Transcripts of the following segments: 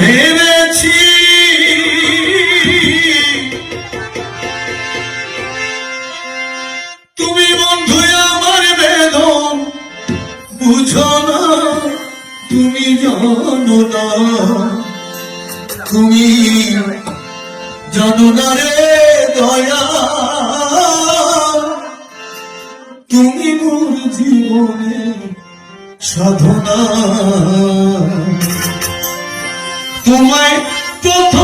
ভেবেছি। তুমি বন্ধু আমার বেদন বুঝো না, তুমি জানো না। তুমি জানো না রে দয়া। তুমি মোর জীবনে সাধনা। তোমায় প্রথম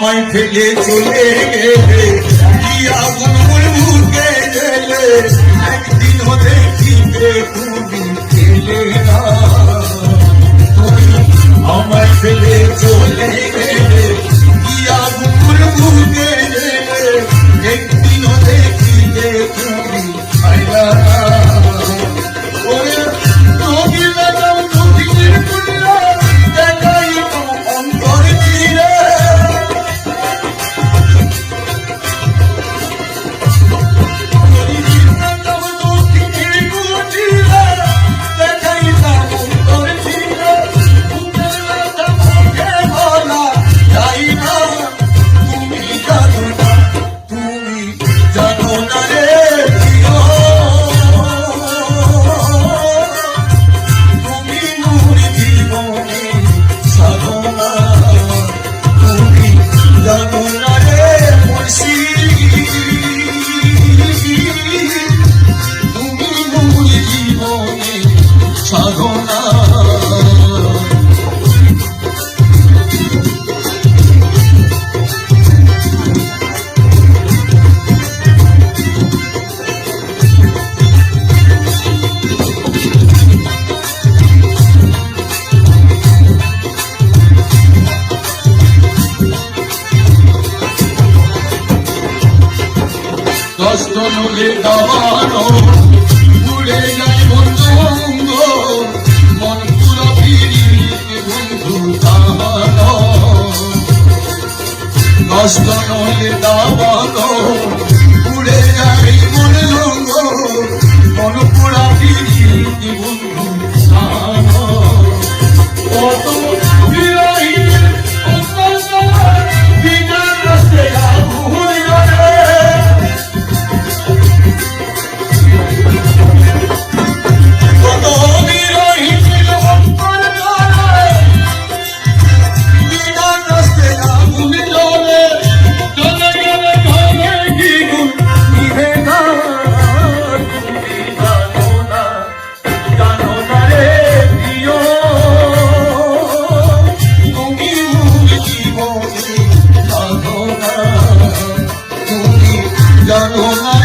আমায় ফেলে চলে গেলে, কি আগুন বুকে গেলে? একদিন হতে দেখিবে তুমি ফেলে না। আমায় ফেলে চলে গেলে, কি আগুন বুকে গেলে? একদিন হতে দেখিবে তুমি কষ্ট নলে দাবানো, উড়ে যায় বন্ধুঙ্গ মন পুরা ফিরিতে বন্ধু তাহানো কষ্ট নলে দাবানো, উড়ে যায় লঙ্গ মন পুরা ফিরিতে বন্ধু 我们。